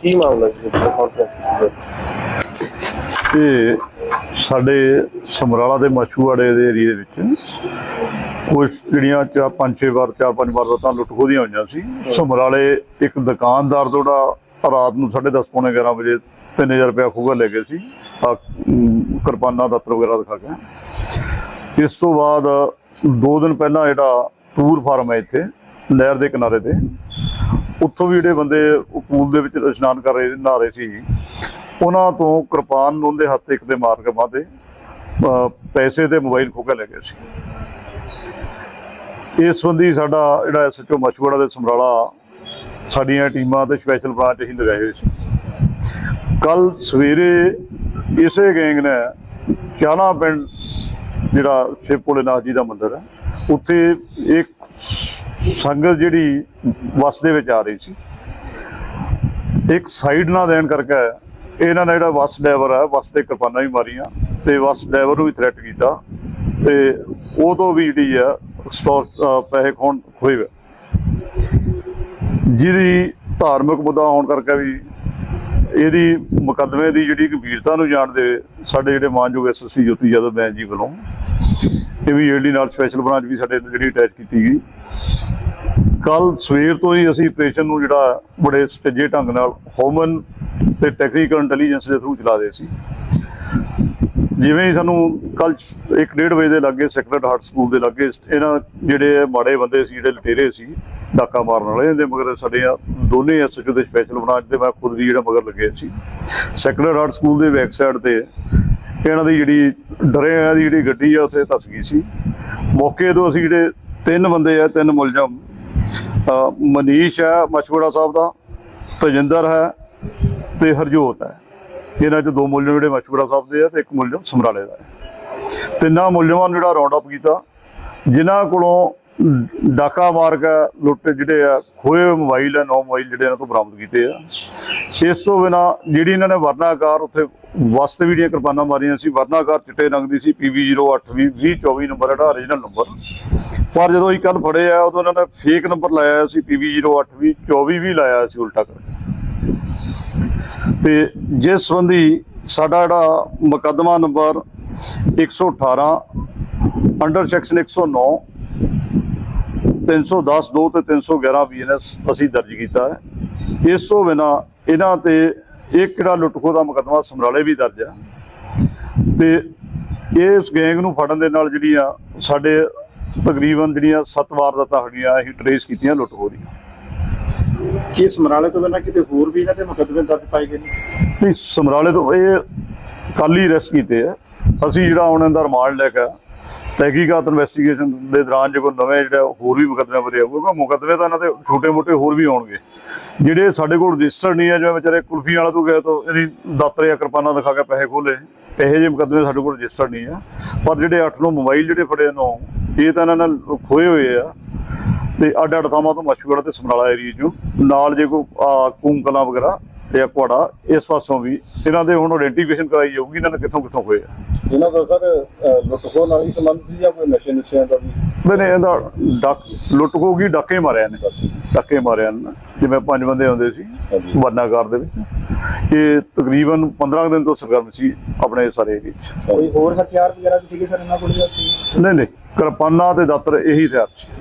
ਕੀ ਮਾਮਲਾ ਜੀ? ਕਾਨਫਰੰਸ ਇਹ ਸਾਡੇ ਸਮਰਾਲਾ ਦੇ ਮਛੂਆੜੇ ਦੇ ਏਰੀਏ ਦੇ ਵਿੱਚ ਕੁਝ ਜਿਹੜੀਆਂ ਚਾ ਪੰਜ ਛੇ ਵਾਰ ਚਾਰ ਪੰਜ ਵਾਰ ਤਾਂ ਲੁੱਟ ਖੋਦੀਆਂ ਹੋਈਆਂ ਸੀ। ਸਮਰਾਲੇ ਇੱਕ ਦੁਕਾਨਦਾਰ ਤੋਂ ਜਿਹੜਾ ਰਾਤ ਨੂੰ 10:30 ਪੌਣੇ 11 ਵਜੇ 3000 ਰੁਪਇਆ ਖੋਗਾ ਲੈ ਗਏ ਸੀ। ਕਿਰਪਾਨਾਂ ਦਾਤਰ ਵਗੈਰਾ ਦਿਖਾ ਕੇ। ਇਸ ਤੋਂ ਬਾਅਦ ਦੋ ਦਿਨ ਪਹਿਲਾਂ ਜਿਹੜਾ ਟੂਰ ਫਾਰਮ ਹੈ ਇੱਥੇ ਨਹਿਰ ਦੇ ਕਿਨਾਰੇ ਤੇ। ਉੱਥੋਂ ਵੀ ਜਿਹੜੇ ਬੰਦੇ ਉਹ ਪੂਲ ਦੇ ਵਿੱਚ ਇਸ਼ਨਾਨ ਕਰ ਰਹੇ, ਨਹਾ ਰਹੇ ਸੀ। ਉਹਨਾਂ ਤੋਂ ਕਿਰਪਾਨ ਉਹਦੇ ਹੱਥ ਇੱਕ ਦੇ ਮਾਰ ਕੇ ਬਾਦੇ ਪੈਸੇ ਤੇ ਮੋਬਾਈਲ ਖੋਹ ਕੇ ਲੈ ਗਏ ਸੀ। ਇਸ ਸੰਬੰਧੀ ਸਾਡਾ ਜਿਹੜਾ ਐਸਐਚਓ ਮਸ਼ਵੜਾ ਦੇ ਸਮਰਾਲਾ, ਸਾਡੀਆਂ ਟੀਮਾਂ ਤੇ ਸਪੈਸ਼ਲ ਬ੍ਰਾਂਚ ਅਸੀਂ ਲਗਾਏ ਹੋਏ ਸੀ। ਕੱਲ ਸਵੇਰੇ ਇਸੇ ਗੈਂਗ ਨੇ ਚਾਨਾ ਪਿੰਡ ਜਿਹੜਾ ਸ਼ਿਵ ਭੋਲੇਨਾਥ ਜੀ ਦਾ ਮੰਦਿਰ ਹੈ, ਉੱਥੇ ਇੱਕ ਸੰਗਤ ਜਿਹੜੀ ਬੱਸ ਦੇ ਵਿੱਚ ਆ ਰਹੀ ਸੀ, ਇੱਕ ਸਾਈਡ ਨਾ ਦੇਣ ਕਰਕੇ ਇਹਨਾਂ ਨੇ ਜਿਹੜਾ ਬੱਸ ਡਰਾਈਵਰ ਹੈ ਬੱਸ ਤੇ ਕਿਰਪਾਨਾਂ ਵੀ ਮਾਰੀਆਂ ਤੇ ਬੱਸ ਡਰਾਈਵਰ ਨੂੰ ਵੀ ਥ੍ਰੈਟ ਕੀਤਾ ਤੇ ਉਹ ਤੋਂ ਵੀ ਜਿਹੜੀ ਆ ਸਟੋਰ ਪੈਸੇ ਖੋਣ ਖੋਏ ਹੋਏ ਜਿਹਦੀ ਧਾਰਮਿਕ ਮੁੱਦਾ ਹੋਣ ਕਰਕੇ ਵੀ ਇਹਦੀ ਮੁਕੱਦਮੇ ਦੀ ਜਿਹੜੀ ਗੰਭੀਰਤਾ ਨੂੰ ਜਾਣਦੇ ਹੋਏ ਸਾਡੇ ਜਿਹੜੇ ਮਾਨਯੋਗ ਐਸਐਸਪੀ ਜੋਤੀ ਯਾਦਵ ਬੈਂਸ ਜੀ ਵੱਲੋਂ, ਇਹ ਵੀ ਏਡੀ ਨਾਲ ਸਪੈਸ਼ਲ ਬ੍ਰਾਂਚ ਵੀ ਸਾਡੇ ਜਿਹੜੀ ਅਟੈਚ ਕੀਤੀ ਗਈ। ਕੱਲ ਸਵੇਰ ਤੋਂ ਹੀ ਅਸੀਂ ਆਪਰੇਸ਼ਨ ਨੂੰ ਜਿਹੜਾ ਬੜੇ ਸਟੇਜੇ ਢੰਗ ਨਾਲ ਹਿਊਮਨ ਤੇ ਟੈਕਨੀਕਲ ਇੰਟੈਲੀਜੈਂਸ ਦੇ ਥਰੂ ਚਲਾ ਰਹੇ ਸੀ। ਜਿਵੇਂ ਹੀ ਸਾਨੂੰ ਕੱਲ 1:30 ਵਜੇ ਦੇ ਲੱਗੇ ਸੈਕਰਡ ਹਾਰਟ ਸਕੂਲ ਦੇ ਲੱਗੇ ਇਹਨਾਂ ਜਿਹੜੇ ਮਾੜੇ ਬੰਦੇ ਸੀ, ਜਿਹੜੇ ਲਟੇਰੇ ਸੀ, ਡਾਕਾ ਮਾਰਨ ਵਾਲੇ ਇਹਦੇ ਮਗਰ ਸਾਡੇ ਆ ਦੋਨੇ ਐਸਐਚਓ ਦੇ ਸਪੈਸ਼ਲ ਬ੍ਰਾਂਚ ਦੇ ਮੈਂ ਖੁਦ ਵੀ ਜਿਹੜਾ ਮਗਰ ਲੱਗੇ ਸੀ। ਸੈਕਰਡ ਹਾਰਟ ਸਕੂਲ ਦੇ ਬੈਕ ਸਾਈਡ ਤੇ ਇਹਨਾਂ ਦੀ ਜਿਹੜੀ ਡਰੇ ਆ ਦੀ ਜਿਹੜੀ ਗੱਡੀ ਆ, ਉੱਥੇ ਧਸ ਗਈ ਸੀ। ਮੌਕੇ ਤੋਂ ਅਸੀਂ ਜਿਹੜੇ ਤਿੰਨ ਬੰਦੇ ਆ, ਤਿੰਨ ਮੁਲਜ਼ਮ ਮਨੀਸ਼ ਹੈ ਮਛਵੜਾ ਸਾਹਿਬ ਦਾ, ਤਜਿੰਦਰ ਹੈ ਤੇ ਹਰਜੋਤ ਹੈ। ਇਹਨਾਂ ਚੋਂ ਦੋ ਮੁਲਜ਼ਮ ਜਿਹੜੇ ਮਛਵੜਾ ਸਾਹਿਬ ਦੇ ਆ ਤੇ ਇੱਕ ਮੁਲਜ਼ਮ ਸਮਰਾਲੇ ਦਾ ਹੈ। ਤਿੰਨਾਂ ਮੁਲਜ਼ਮਾਂ ਨੂੰ ਜਿਹੜਾ ਰਾਉਂਡ ਅਪ ਕੀਤਾ, ਜਿਨ੍ਹਾਂ ਕੋਲੋਂ ਡਾਕਾ ਮਾਰਕ ਕੇ ਲੁੱਟ ਜਿਹੜੇ ਆ, ਖੋਏ ਮੋਬਾਈਲ ਆ, ਨੌ ਮੋਬਾਈਲ ਜਿਹੜੇ ਇਹਨਾਂ ਤੋਂ ਬਰਾਮਦ ਕੀਤੇ ਆ। ਇਸ ਤੋਂ ਬਿਨਾ ਜਿਹੜੀ ਇਹਨਾਂ ਨੇ ਵਰਨਾਕਾਰ ਉੱਥੇ ਵਸਤੇ ਵੀ ਜਿਹੜੀਆਂ ਕਿਰਪਾਨਾਂ ਮਾਰੀਆਂ ਸੀ, ਵਰਨਾਕਾਰ ਚਿੱਟੇ ਰੰਗ ਦੀ ਸੀ PB08 2024 ਨੰਬਰ ਜਿਹੜਾ ਓਰੀਜਨਲ ਨੰਬਰ। ਪਰ ਜਦੋਂ ਇਹ ਕੱਲ ਫੜੇ ਆ, ਉਦੋਂ ਇਹਨਾਂ ਨੇ ਫੇਕ ਨੰਬਰ ਲਾਇਆ ਸੀ PB08 ਵੀ 24 ਵੀ ਲਾਇਆ ਸੀ ਉਲਟਾ ਕਰਕੇ। ਤੇ ਜਿਸ ਸੰਬੰਧੀ ਸਾਡਾ ਜਿਹੜਾ ਮੁਕੱਦਮਾ ਨੰਬਰ 118 ਅੰਡਰ ਸੈਕਸ਼ਨ 109 310 2 ਤੇ 311 ਬੀਐਨਐਸ ਅਸੀਂ ਦਰਜ ਕੀਤਾ ਹੈ। ਇਸ ਤੋਂ ਬਿਨਾ ਇਹਨਾਂ ਤੇ ਇੱਕ ਜਿਹੜਾ ਲੁੱਟਖੋ ਦਾ ਮੁਕੱਦਮਾ ਸਮਰਾਲੇ ਵੀ ਦਰਜ ਹੈ। ਤੇ ਇਸ ਗੈਂਗ ਨੂੰ ਫੜਨ ਦੇ ਨਾਲ ਜਿਹੜੀਆਂ ਸਾਡੇ ਤਕਰੀਬਨ ਜਿਹੜੀਆਂ ਸੱਤ ਵਾਰਦਾਤਾਂ ਸਾਡੀਆਂ ਅਸੀਂ ਟਰੇਸ ਕੀਤੀਆਂ ਲੁੱਟਖੋ ਦੀਆਂ ਕੀ ਸਮਰਾਲੇ ਤੋਂ ਬਿਨਾਂ ਕਿਤੇ ਹੋਰ ਵੀ ਇਹਨਾਂ ਤੇ ਮੁਕੱਦਮੇ ਦਰਜ ਪਾਏ ਗਏ ਨੇ? ਨਹੀਂ ਸਮਰਾਲੇ ਤੋਂ ਇਹ ਕੱਲ ਹੀ ਅਰੈਸਟ ਕੀਤੇ ਆ। ਅਸੀਂ ਜਿਹੜਾ ਹੁਣ ਇਹਦਾ ਰਿਮਾਂਡ ਲੈ ਕੇ ਤਹਿਕੀਕਾਤ ਇਨਵੈਸਟੀਗੇਸ਼ਨ ਦੇ ਦੌਰਾਨ ਜੇ ਕੋਈ ਨਵੇਂ ਜਿਹੜਾ ਹੋਰ ਵੀ ਮੁਕੱਦਮੇ ਭਰੇ ਆਊਗਾ ਮੁਕੱਦਮੇ ਤਾਂ ਇਹਨਾਂ ਦੇ ਛੋਟੇ-ਮੋਟੇ ਹੋਰ ਵੀ ਆਉਣਗੇ ਜਿਹੜੇ ਸਾਡੇ ਕੋਲ ਰਜਿਸਟਰ ਨਹੀਂ ਹੈ ਜਿਵੇਂ ਵਿਚਾਰੇ ਕੁਲਫੀ ਵਾਲਾ ਤੋਂ ਗਏ ਤਾਂ ਇਹਦੀ ਦਾਤਰ ਜਾਂ ਕਿਰਪਾਨਾਂ ਦਿਖਾ ਕੇ ਪੈਸੇ ਖੋਲੇ ਇਹੋ ਜਿਹੇ ਮੁਕੱਦਮੇ ਸਾਡੇ ਕੋਲ ਰਜਿਸਟਰ ਨਹੀਂ ਹੈ ਪਰ ਜਿਹੜੇ 8 ਨੂੰ ਮੋਬਾਈਲ ਜਿਹੜੇ ਫੜੇ ਨੋ ਇਹ ਤਾਂ ਇਹਨਾਂ ਨਾਲ ਖੋਏ ਹੋਏ ਆ। ਤੇ ਅੱਡ ਅੱਡ ਥਾਵਾਂ ਤੋਂ ਮਛੂਗੜ ਤੇ ਸਮਰਾਲਾ ਏਰੀਆ ਚੋਂ। ਨਾਲ ਜੇ ਕੋਈ ਕੂਮ ਕਲਾਂ ਵਗੈਰਾ ਜਾਂ ਕੁਆੜਾ ਇਸ ਪਾਸੋਂ ਵੀ ਇਹਨਾਂ ਦੇ ਹੁਣ ਆਇਡੈਂਟੀਫਿਕੇਸ਼ਨ ਕਰਾਈ ਜਾਊਗੀ ਇਹਨਾਂ ਨੇ ਕਿੱਥੋਂ ਕਿੱਥੋਂ ਹੋਏ ਆ। ਇਹਨਾਂ ਦਾ ਸਰ ਲੁੱਟਖੋ ਨਾਲ ਹੀ ਸੰਬੰਧ ਸੀ ਜਾਂ ਕੋਈ ਨਸ਼ੇ ਨੁਸ਼ਿਆਂ ਦਾ ਵੀ? ਨਹੀਂ ਨਹੀਂ ਇਹਦਾ ਡੱਕ ਲੁੱਟ ਹੋ ਗਈ ਡਾਕੇ ਮਾਰਿਆ ਨੇ ਡਾਕੇ। ਮਾਰਿਆ ਨੇ ਜਿਵੇਂ ਪੰਜ ਬੰਦੇ ਆਉਂਦੇ ਸੀ। ਵਰਨਾਕਾਰ ਦੇ ਵਿੱਚ। ਇਹ ਤਕਰੀਬਨ 15 ਕੁ ਦਿਨ ਤੋਂ ਸਰਗਰਮ ਸੀ ਆਪਣੇ ਸਾਰੇ ਏਰੀਏ 'ਚ। ਕੋਈ ਹੋਰ ਹਥਿਆਰ ਵਗੈਰਾ ਵੀ ਸੀਗੇ ਸਰ ਇਹਨਾਂ ਕੋਲ ਕੀ? ਨਹੀਂ ਨਹੀਂ ਕਿਰਪਾਨਾਂ ਤੇ ਦਾਤਰ ਇਹੀ ਹਥਿਆਰ ਸੀ